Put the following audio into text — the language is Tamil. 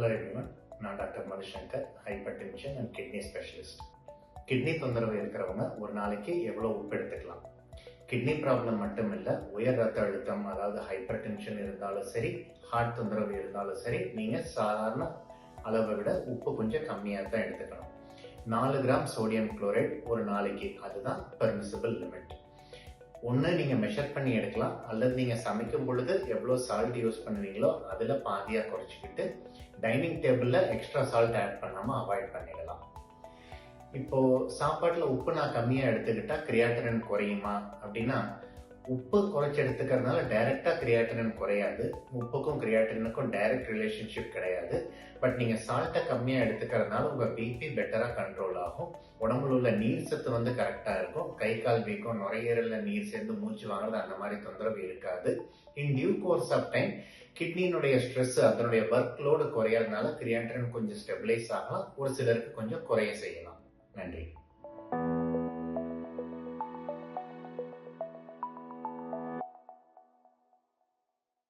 ஹலோ எவ்ரிவன் நான் doctor Manisankar hypertension and kidney specialist kidney தொந்தரவு இருக்கிறவங்க ஒரு நாளைக்கு எவ்வளோ உப்பு எடுத்துக்கலாம்? கிட்னி ப்ராப்ளம் மட்டும் இல்லை உயர் ரத்த அழுத்தம் அதாவது ஹைப்பர் டென்ஷன் இருந்தாலும் சரி ஹார்ட் தொந்தரவு இருந்தாலும் சரி நீங்கள் சாதாரண அளவை விட உப்பு கொஞ்சம் கம்மியாக தான் எடுத்துக்கணும். நாலு கிராம் சோடியம் குளோரைட் ஒரு நாளைக்கு அதுதான் பெர்மிசிபிள் லிமிட் ஒன்று நீங்கள் மெஷர் பண்ணி எடுக்கலாம். அல்லது நீங்கள் சமைக்கும் பொழுது எவ்வளோ சால்ட் யூஸ் பண்ணுவீங்களோ அதில் பாதியாக குறைச்சிக்கிட்டு டைனிங் டேபிளில் எக்ஸ்ட்ரா சால்ட் ஆட் பண்ணாமல் அவாய்ட் பண்ணிடலாம். இப்போது சாப்பாட்டில் உப்பு நான் கம்மியாக எடுத்துக்கிட்டால் கிரியாட்டினன் குறையுமா? அப்படின்னா உப்பு குறைச்சி எடுத்துக்கிறதுனால டைரெக்டாக கிரியாட்டினன் குறையாது. உப்புக்கும் கிரியாட்டினுக்கும் டைரக்ட் ரிலேஷன்ஷிப் கிடையாது. பட் நீங்கள் சால்ட்டை கம்மியாக எடுத்துக்கிறதுனால உங்கள் பிபி பெட்டராக கண்ட்ரோல் ஆகும். உடம்புல உள்ள நீர் சத்து வந்து கரெக்டாக இருக்கும். கை கால் வீக்கம் நுரையீரலில் நீர் சேர்ந்து மூச்சு வாங்குறது அந்த மாதிரி தொந்தரவு இருக்காது. In due course of time கிட்னியினுடைய stress அதனுடைய ஒர்க் லோடு குறையறதுனால கிரியாட்டின் கொஞ்சம் ஸ்டெபிலைஸ் ஆகலாம். ஒரு சிலருக்கு கொஞ்சம் குறைய செய்யலாம். நன்றி.